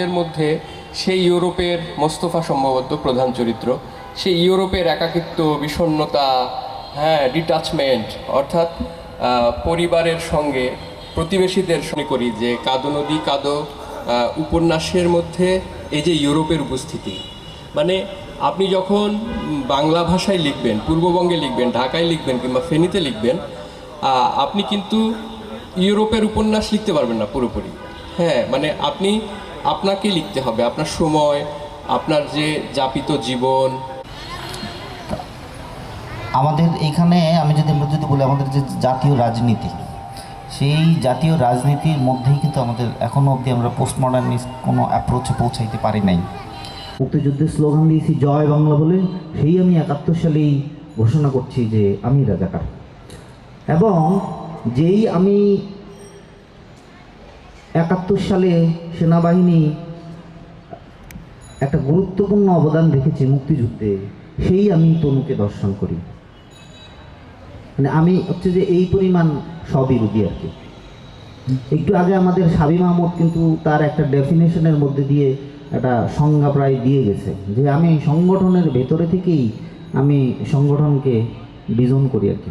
এর মধ্যে সেই ইউরোপের মোস্তফা সম্ভবত প্রধান চরিত্র। সেই ইউরোপের একাকিত্ব, বিষণ্ণতা হ্যাঁ ডিটাচমেন্ট অর্থাৎ পরিবারের সঙ্গে, প্রতিবেশীদের সঙ্গে করি যে কাদো নদী, কাদো উপন্যাসের মধ্যে এই যে ইউরোপের উপস্থিতি। মানে আপনি যখন বাংলা ভাষায় লিখবেন, পূর্ববঙ্গে লিখবেন, ঢাকায় লিখবেন কিংবা ফেনীতে লিখবেন আপনি কিন্তু ইউরোপের উপন্যাস লিখতে পারবেন না পুরোপুরি। হ্যাঁ মানে আপনি আপনাকে লিখতে হবে আপনার সময় আপনার যে যাপিত জীবন। আমাদের এখানে আমি যদি আমরা যদি বলি আমাদের যে জাতীয় রাজনীতি সেই জাতীয় রাজনীতির মধ্যেই কিন্তু আমাদের এখনও অবধি আমরা পোস্ট মডার্নিস্ট কোনো অ্যাপ্রোচে পৌঁছাইতে পারি নাই। মুক্তিযুদ্ধের স্লোগান দিয়েছি জয় বাংলা বলে সেই আমি একাত্তর সালেই ঘোষণা করছি যে আমি রাজাকার। এবং যেই আমি একাত্তর সালে সেনাবাহিনী একটা গুরুত্বপূর্ণ অবদান রেখেছে মুক্তিযুদ্ধে। সেই আমি তনুকে দর্শন করি। মানে আমি হচ্ছে যে এই পরিমাণ সবই স্ববিরোধী আর কি। একটু আগে আমাদের সাবি মাহমুদ কিন্তু তার একটা ডেফিনেশনের মধ্যে দিয়ে একটা সংজ্ঞা প্রায় দিয়ে গেছে যে আমি সংগঠনের ভেতরে থেকেই আমি সংগঠনকে বিজন করি আর কি।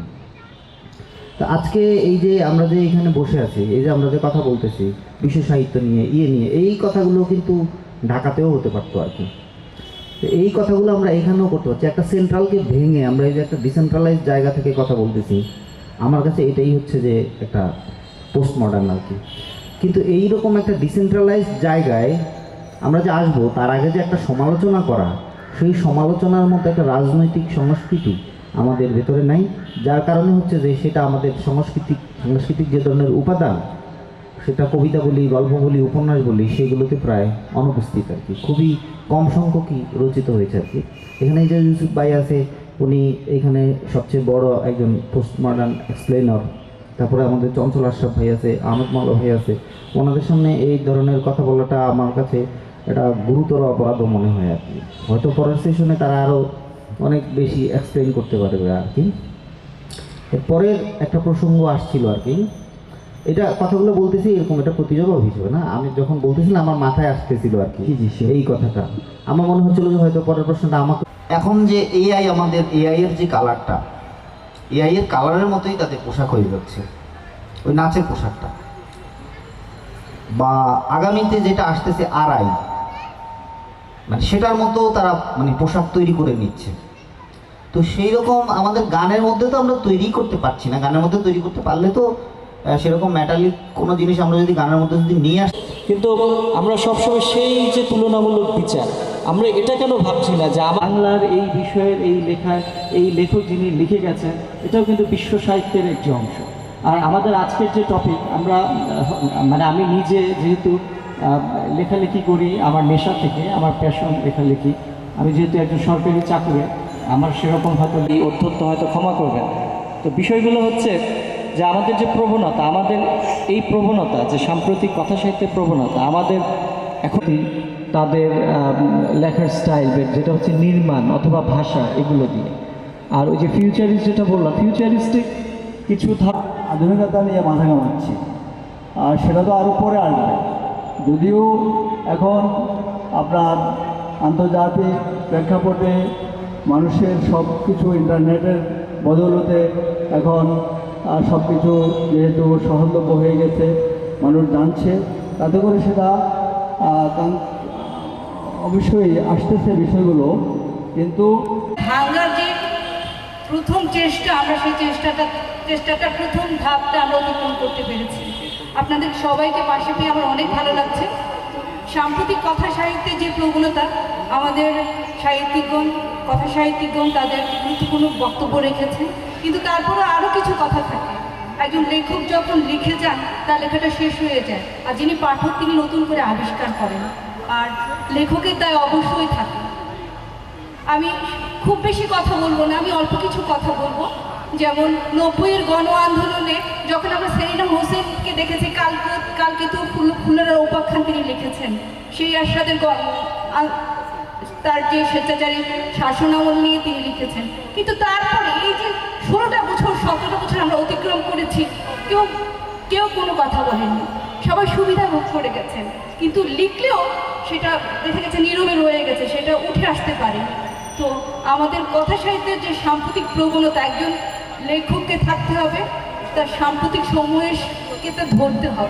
তো আজকে এই যে আমরা যে এখানে বসে আছি, এই যে আমরা যে কথা বলতেছি বিশ্ব সাহিত্য নিয়ে ইয়ে নিয়ে, এই কথাগুলো কিন্তু ঢাকাতেও হতে পারতো আর কি। এই কথাগুলো আমরা এখানেও করতে পারছি। একটা সেন্ট্রালকে ভেঙে আমরা এই যে একটা ডিসেন্ট্রালাইজ জায়গা থেকে কথা বলতেছি, আমার কাছে এটাই হচ্ছে যে একটা পোস্ট মডার্ন আর কি। কিন্তু এই রকম একটা ডিসেন্ট্রালাইজ জায়গায় আমরা যে আসব, তার আগে যে একটা সমালোচনা করা, সেই সমালোচনার মধ্যে একটা রাজনৈতিক সংস্কৃতি আমাদের ভেতরে নাই। যার কারণে হচ্ছে যে সেটা আমাদের সাংস্কৃতিক সাংস্কৃতিক যে ধরনের উপাদান, সেটা কবিতা বলি, গল্প বলি, উপন্যাস বলি, সেগুলোতে প্রায় অনুপস্থিত আর কি। খুবই কম সংখ্যকই রচিত হয়েছে আর কি। এখানে যে ইউসুফ ভাই আছে, উনি এখানে সবচেয়ে বড় একজন পোস্ট মডার্ন এক্সপ্লেনর তারপরে আমাদের চঞ্চল আশরাফ ভাই আছে, আহমেদ মাল্লা ভাই আছে। ওনাদের সামনে এই ধরনের কথা বলাটা আমার কাছে এটা গুরুতর অপরাধও মনে হয় আর কি। হয়তো পরের সেশনে তারা আরও অনেক বেশি এক্সপ্লেন করতে পারবে আর কি। এরপরের একটা প্রসঙ্গ আসছিল আর কি। এটা কথাগুলো বলতেছি এরকম এটা প্রতিজবাব হিসেবে না? আমি যখন বলতেছিলাম আমার মাথায় আসতেছিল আর কি এই কথাটা। আমার মনে হচ্ছিল যে হয়তো পরের প্রশ্নটা আমাকে এখন যে এআই আমাদের এআই এর যে কালারটা এআই এর কালারের মতোই তাদের পোশাক হয়ে যাচ্ছে। ওই নাচের পোশাকটা। বা আগামীতে যেটা আসতেছে আড়াই মানে সেটার মতো তারা মানে পোশাক তৈরি করে নিচ্ছে। তো সেই রকম আমাদের গানের মধ্যে তো আমরা তৈরি করতে পারছি না। গানের মধ্যে তৈরি করতে পারলে তো সেরকম মেটালিক কোনো জিনিস আমরা যদি গানের মধ্যে যদি নিয়ে আস কিন্তু আমরা সবসময় সেই যে তুলনামূলক বিচার, আমরা এটা কেন ভাবছি না যে বাংলার এই বিষয়ের এই লেখায় এই লেখক যিনি লিখে গেছেন, এটাও কিন্তু বিশ্ব সাহিত্যের একটি অংশ। আর আমাদের আজকের যে টপিক আমরা মানে আমি নিজে যেহেতু লেখালেখি করি, আমার নেশা থেকে, আমার প্যাশন লেখালেখি, আমি যেহেতু একজন সরকারি চাকরি আমার সেরকম হয়তো এই অধ্যত্ত হয়তো ক্ষমা করবেন। তো বিষয়গুলো হচ্ছে যে আমাদের যে প্রবণতা, আমাদের এই প্রবণতা, যে সাম্প্রতিক কথা সাহিত্যের প্রবণতা, আমাদের এখনই তাদের লেখার স্টাইল, যেটা হচ্ছে নির্মাণ অথবা ভাষা, এগুলো দিয়ে। আর ওই যে ফিউচারিস্ট যেটা বললাম ফিউচারিস্টিক কিছু ধাপ আধুনিকতা নিয়ে মাথা ঘামাচ্ছি। আর সেটা তো আরও পরে আসবে যদিও এখন আপনার আন্তর্জাতিক প্রেক্ষাপটে মানুষের সব কিছু ইন্টারনেটের বদলতে এখন সব কিছু যেহেতু সহজলভ্য হয়ে গেছে, মানুষ জানছে, তাতে করে সেটা অবশ্যই আসতেছে বিষয়গুলো, কিন্তু যে প্রথম চেষ্টা, আমরা সেই চেষ্টাটা চেষ্টাটা প্রথম ধাপটা আমরা অতিক্রম করতে পেরেছি। আপনাদের সবাইকে পাশে পেয়ে আমার অনেক ভালো লাগছে। সাম্প্রতিক কথা সাহিত্যে যে প্রবণতা আমাদের সাহিত্যিকগণ, কথা সাহিত্যিকগণ তাদের গুরুত্বপূর্ণ বক্তব্য রেখেছে কিন্তু তারপরে আরও কিছু কথা থাকে। একজন লেখক যখন লিখে যান, তার লেখাটা শেষ হয়ে যায়, আর যিনি পাঠক তিনি নতুন করে আবিষ্কার করেন। আর লেখকের তাই অবশ্যই থাকে। আমি খুব বেশি কথা বলব না, আমি অল্প কিছু কথা বলব। যেমন নব্বইয়ের গণ আন্দোলনে যখন আমরা সেলিনা হোসেনকে দেখেছি কালকে কালকে তো ফুলের উপাখ্যান তিনি লিখেছেন। সেই আশাদের গল্প তার যে স্বেচ্ছাচারী শাসনামল নিয়ে তিনি লিখেছেন। কিন্তু তারপরে এই যে ষোলোটা বছর সতেরো বছর আমরা অতিক্রম করেছি, কেউ কেউ কোনো কথা বলেননি। সবাই সুবিধা ভোগ করে গেছেন। কিন্তু লিখলেও সেটা দেখে গেছে নীরবে রয়ে গেছে, সেটা উঠে আসতে পারে তো আমাদের কথা সাহিত্যের যে সাম্প্রতিক প্রবণতা, একজন লেখককে থাকতে হবে, তার সাম্প্রতিক সময়ের কে ধরতে হবে।